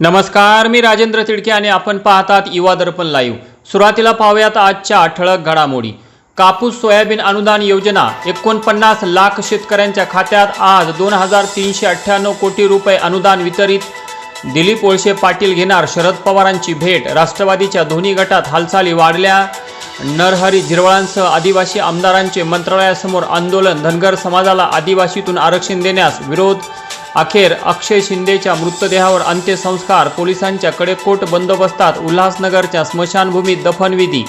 नमस्कार मी राजेंद्र तिडके आणि आपण पाहतात युवा दर्पण लाईव्ह सुरुवातीला पाहूयात आजच्या ठळक घडामोडी. कापूस सोयाबीन अनुदान योजना एकोणपन्नास लाख शेतकऱ्यांच्या खात्यात आज दोन हजार तीनशे अठ्ठ्याण्णव कोटी रुपये अनुदान वितरित. दिलीप वळसे पाटील घेणार शरद पवारांची भेट. राष्ट्रवादीच्या दोन्ही गटात हालचाली वाढल्या. नरहरी झिरवळांसह आदिवासी आमदारांचे मंत्रालयासमोर आंदोलन. धनगर समाजाला आदिवासीतून आरक्षण देण्यास विरोध. अखेर अक्षय शिंदेच्या मृतदेहावर अंत्यसंस्कार पोलिसांच्या कडेकोट बंदोबस्तात उल्हासनगरच्या स्मशानभूमीत दफनविधी.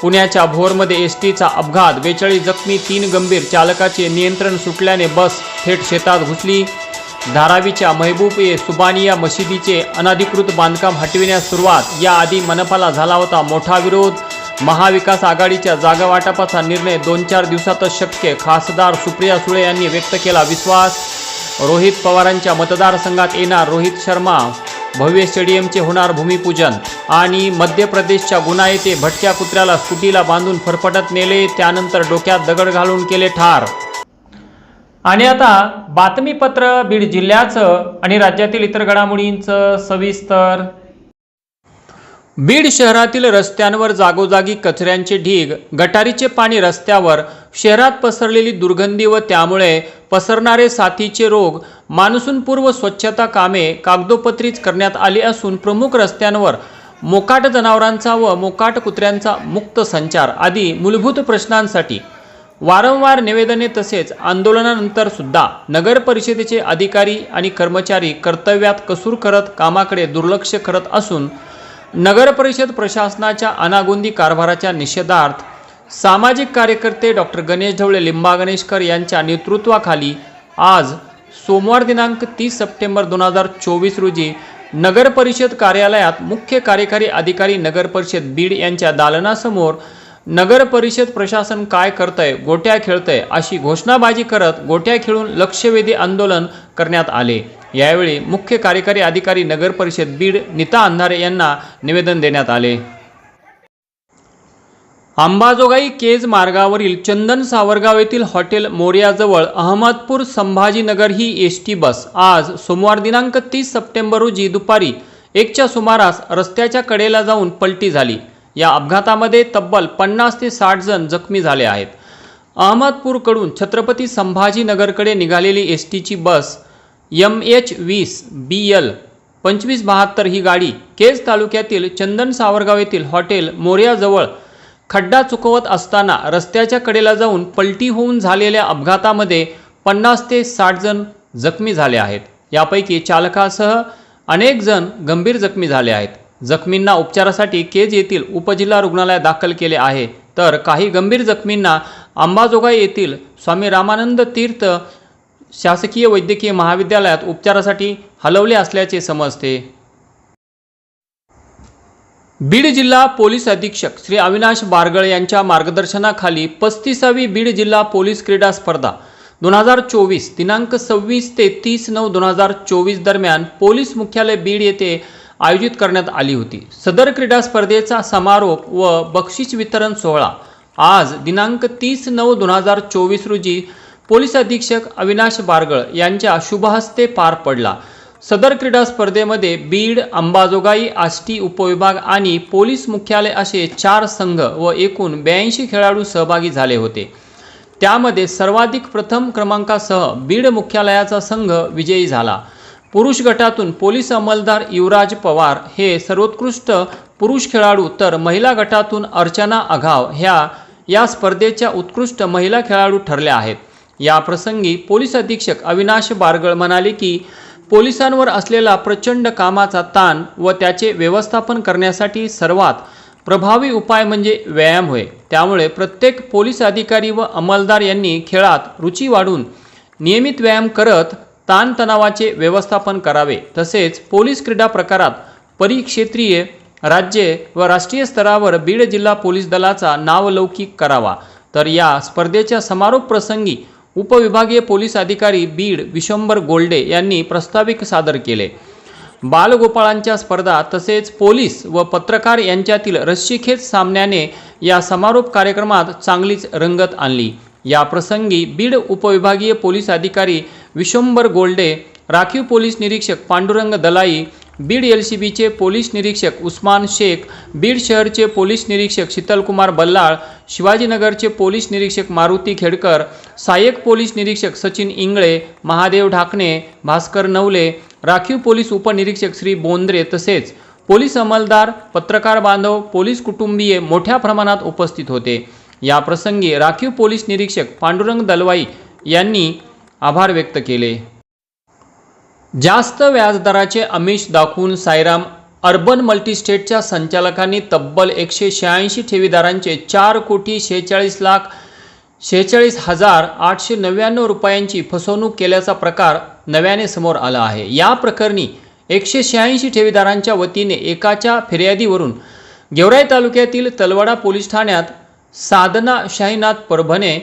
पुण्याच्या भोरमध्ये एस टीचा अपघात बेचाळीस जखमी तीन गंभीर चालकाचे नियंत्रण सुटल्याने बस थेट शेतात घुसली. धारावीच्या महबूब ए सुबानिया मशिदीचे अनधिकृत बांधकाम हटविण्यास सुरुवात. याआधी मनपाला झाला होता मोठा विरोध. महाविकास आघाडीच्या जागा वाटपाचा निर्णय दोन चार दिवसातच शक्य खासदार सुप्रिया सुळे यांनी व्यक्त केला विश्वास. रोहित पवारांच्या मतदारसंघात येणार रोहित शर्मा. भव्य स्टेडियमचे होणार भूमिपूजन. आणि मध्य प्रदेशच्या गुन्हा येथे भटक्या कुत्र्याला स्कुटीला बांधून फरफटत नेले त्यानंतर डोक्यात दगड घालून केले ठार. आणि आता बातमीपत्र बीड जिल्ह्याचं आणि राज्यातील इतर घडामोडींचं सविस्तर बीड शहरातील रस्त्यांवर जागोजागी कचऱ्यांचे ढीग गटारीचे पाणी रस्त्यावर शहरात पसरलेली दुर्गंधी व त्यामुळे पसरणारे साथीचे रोग मान्सूनपूर्व स्वच्छता कामे कागदोपत्रीच करण्यात आली असून प्रमुख रस्त्यांवर मोकाट जनावरांचा व मोकाट कुत्र्यांचा मुक्त संचार आदी मूलभूत प्रश्नांसाठी वारंवार निवेदने तसेच आंदोलनानंतर सुद्धा नगर परिषदेचे अधिकारी आणि कर्मचारी कर्तव्यात कसूर करत कामाकडे दुर्लक्ष करत असून नगर परिषद प्रशासनाच्या अनागोंदी कारभाराच्या निषेधार्थ सामाजिक कार्यकर्ते डॉक्टर गणेश ढवळे लिंबा गणेशकर यांच्या नेतृत्वाखाली आज सोमवार दिनांक तीस सप्टेंबर दोन हजार चोवीस रोजी नगर परिषद कार्यालयात मुख्य कार्यकारी अधिकारी नगर परिषद बीड यांच्या दालनासमोर नगर परिषद प्रशासन काय करतंय गोट्या खेळतंय अशी घोषणाबाजी करत गोट्या खेळून लक्षवेधी आंदोलन करण्यात आले. यावेळी मुख्य कार्यकारी अधिकारी नगर परिषद बीड नीता अंधारे यांना निवेदन देण्यात आले. अंबाजोगाई केज मार्गावरील चंदन सावरगाव येथील हॉटेल मोर्याजवळ अहमदपूर संभाजीनगर ही एस टी बस आज सोमवार दिनांक तीस सप्टेंबर रोजी दुपारी एकच्या सुमारास रस्त्याच्या कडेला जाऊन पलटी झाली. या अपघातामध्ये तब्बल पन्नास ते साठ जण जखमी झाले आहेत. अहमदपूरकडून छत्रपती संभाजीनगरकडे निघालेली एस टीची बस यम एच वीस बी एल पंचवीस बहात्तर ही गाडी केज तालुक्यातील चंदन सावरगाव येथील हॉटेल मोर्याजवळ खड्डा चुकवत असताना रस्त्याच्या कडेला जाऊन पलटी होऊन झालेल्या अपघातामध्ये पन्नास ते साठ जण जखमी झाले आहेत. यापैकी चालकासह अनेक जण गंभीर जखमी झाले आहेत. जखमींना उपचारासाठी केज येथील उपजिल्हा रुग्णालयात दाखल केले आहे. तर काही गंभीर जखमींना अंबाजोगाई येथील स्वामी रामानंद तीर्थ शासकीय वैद्यकीय महाविद्यालयात उपचारासाठी हलवले असल्याचे समजते. बीड जिल्हा पोलीस अधीक्षक श्री अविनाश बारगळ यांच्या मार्गदर्शनाखाली पस्तीसावी बीड जिल्हा पोलीस क्रीडा स्पर्धा दोन हजार चोवीस दिनांक सव्वीस ते तीस नऊ दोन हजार चोवीस दरम्यान पोलीस मुख्यालय बीड येथे आयोजित करण्यात आली होती. सदर क्रीडा स्पर्धेचा समारोप व बक्षीस वितरण सोहळा. आज दिनांक तीस नऊ दोन हजार चोवीस रोजी पोलीस अधीक्षक अविनाश बारगळ यांच्या शुभहस्ते पार पडला. सदर क्रीडा स्पर्धेमध्ये बीड अंबाजोगाई आष्टी उपविभाग आणि पोलीस मुख्यालय असे चार संघ व एकूण ब्याऐंशी खेळाडू सहभागी झाले होते. त्यामध्ये सर्वाधिक प्रथम क्रमांकासह बीड मुख्यालयाचा संघ विजयी झाला. पुरुष गटातून पोलीस अंमलदार युवराज पवार हे सर्वोत्कृष्ट पुरुष खेळाडू तर महिला गटातून अर्चना अघाव ह्या या स्पर्धेच्या उत्कृष्ट महिला खेळाडू ठरल्या आहेत. या प्रसंगी पोलीस अधीक्षक अविनाश बारगळ म्हणाले की पोलिसांवर असलेला प्रचंड कामाचा ताण व त्याचे व्यवस्थापन करण्यासाठी सर्वात प्रभावी उपाय म्हणजे व्यायाम होय. त्यामुळे प्रत्येक पोलीस अधिकारी व अंमलदार यांनी खेळात रुची वाढून नियमित व्यायाम करत ताणतणावाचे व्यवस्थापन करावे. तसेच पोलीस क्रीडा प्रकारात परिक्षेत्रीय राज्य व राष्ट्रीय स्तरावर बीड जिल्हा पोलीस दलाचा नावलौकिक करावा. तर या स्पर्धेच्या समारोप प्रसंगी उपविभागीय पोलीस अधिकारी बीड विशंबर गोल्डे यांनी प्रस्ताविक सादर केले. बालगोपाळांच्या स्पर्धा तसेच पोलीस व पत्रकार यांच्यातील रस्सीखेच सामन्याने या समारोप कार्यक्रमात चांगलीच रंगत आणली. या प्रसंगी बीड उपविभागीय पोलीस अधिकारी विश्वंभर गोल्डे राखीव पोलीस निरीक्षक पांडुरंग दलाई बीड एल सी बीचे पोलीस निरीक्षक उस्मान शेख बीड शहरचे पोलीस निरीक्षक शीतलकुमार बल्लाळ शिवाजीनगरचे पोलीस निरीक्षक मारुती खेडकर सहाय्यक पोलीस निरीक्षक सचिन इंगळे महादेव ढाकणे भास्कर नवले राखीव पोलीस उपनिरीक्षक श्री बोंद्रे तसेच पोलीस अंमलदार पत्रकार बांधव पोलीस कुटुंबीय मोठ्या प्रमाणात उपस्थित होते. या प्रसंगी राखीव पोलीस निरीक्षक पांडुरंग दलवाई यांनी आभार व्यक्त केले. जास्त व्याजदराचे आमिष दाखवून सायराम अर्बन मल्टीस्टेटच्या संचालकांनी तब्बल एकशे शहाऐंशी ठेवीदारांचे चार कोटी शेहेचाळीस लाख शेहेचाळीस हजार आठशे नव्याण्णव रुपयांची फसवणूक केल्याचा प्रकार नव्याने समोर आला आहे. या प्रकरणी एकशे शहाऐंशी ठेवीदारांच्या वतीने एकाच्या फिर्यादीवरून गेवराई तालुक्यातील तलवाडा पोलीस ठाण्यात साधना शाहीनाथ परभणे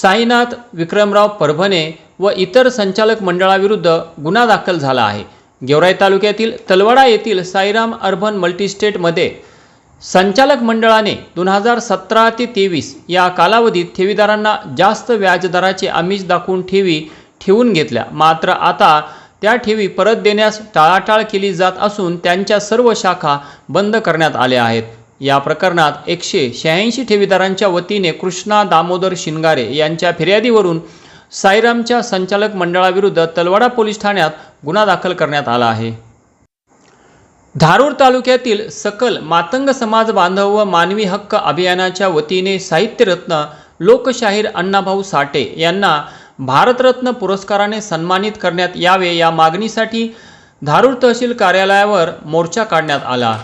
साईनाथ विक्रमराव परभणे व इतर संचालक मंडळाविरुद्ध गुन्हा दाखल झाला आहे. गेवराई तालुक्यातील तलवाडा येथील साईराम अर्बन मल्टीस्टेटमध्ये संचालक मंडळाने दोन हजार सतरा ते तेवीस या कालावधीत ठेवीदारांना जास्त व्याजदराचे आमिष दाखवून ठेवी ठेवून घेतल्या. मात्र आता त्या ठेवी परत देण्यास टाळाटाळ केली जात असून त्यांच्या सर्व शाखा बंद करण्यात आल्या आहेत. या प्रकरणात एकशे शहाऐंशी ठेवीदारांच्या वतीने कृष्णा दामोदर शिनगारे यांच्या फिर्यादीवरून साईरामच्या संचालक मंडळाविरुद्ध तलवाडा पोलीस ठाण्यात गुन्हा दाखल करण्यात आला आहे. धारूर तालुक्यातील सकल मातंग समाज बांधव व मानवी हक्क अभियानाच्या वतीने साहित्यरत्न लोकशाहीर अण्णाभाऊ साठे यांना भारतरत्न पुरस्काराने सन्मानित करण्यात यावे या मागणीसाठी धारूर तहसील कार्यालयावर मोर्चा काढण्यात आला.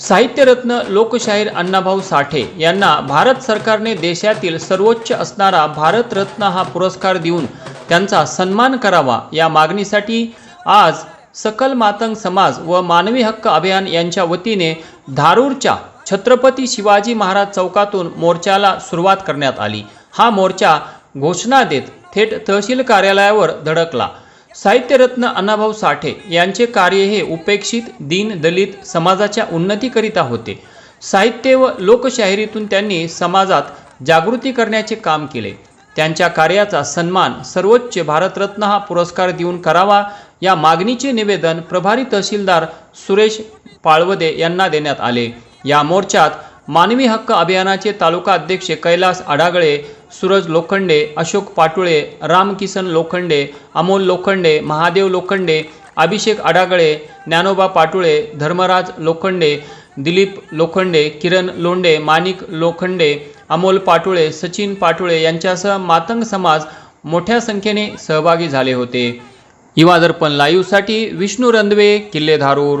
साहित्यरत्न लोकशाहीर अण्णाभाऊ साठे यांना भारत सरकारने देशातील सर्वोच्च असणारा भारतरत्न हा पुरस्कार देऊन त्यांचा सन्मान करावा या मागणीसाठी आज सकल मातंग समाज व मानवी हक्क अभियान यांच्या वतीने धारूरच्या छत्रपती शिवाजी महाराज चौकातून मोर्चाला सुरुवात करण्यात आली. हा मोर्चा घोषणा देत थेट तहसील कार्यालयावर धडकला. साहित्यरत्न अण्णाभाऊ साठे यांचे कार्य हे उपेक्षित दीन दलित समाजाच्या उन्नतीकरिता होते. साहित्य व लोकशाहिरीतून त्यांनी समाजात जागृती करण्याचे काम केले. त्यांच्या कार्याचा सन्मान सर्वोच्च भारतरत्न हा पुरस्कार देऊन करावा या मागणीचे निवेदन प्रभारी तहसीलदार सुरेश पाळवदे यांना देण्यात आले. या मोर्चात मानवी हक्क अभियानाचे तालुका अध्यक्ष कैलास आडागळे सूरज लोखंडे अशोक पाटुळे रामकिसन लोखंडे अमोल लोखंडे महादेव लोखंडे अभिषेक आडागळे ज्ञानोबा पाटुळे धर्मराज लोखंडे दिलीप लोखंडे किरण लोंडे माणिक लोखंडे अमोल पाटुळे सचिन पाटुळे यांच्यासह मातंग समाज मोठ्या संख्येने सहभागी झाले होते. युवा दर्पण लाईव्हसाठी विष्णू रंधवे किल्ले धारूर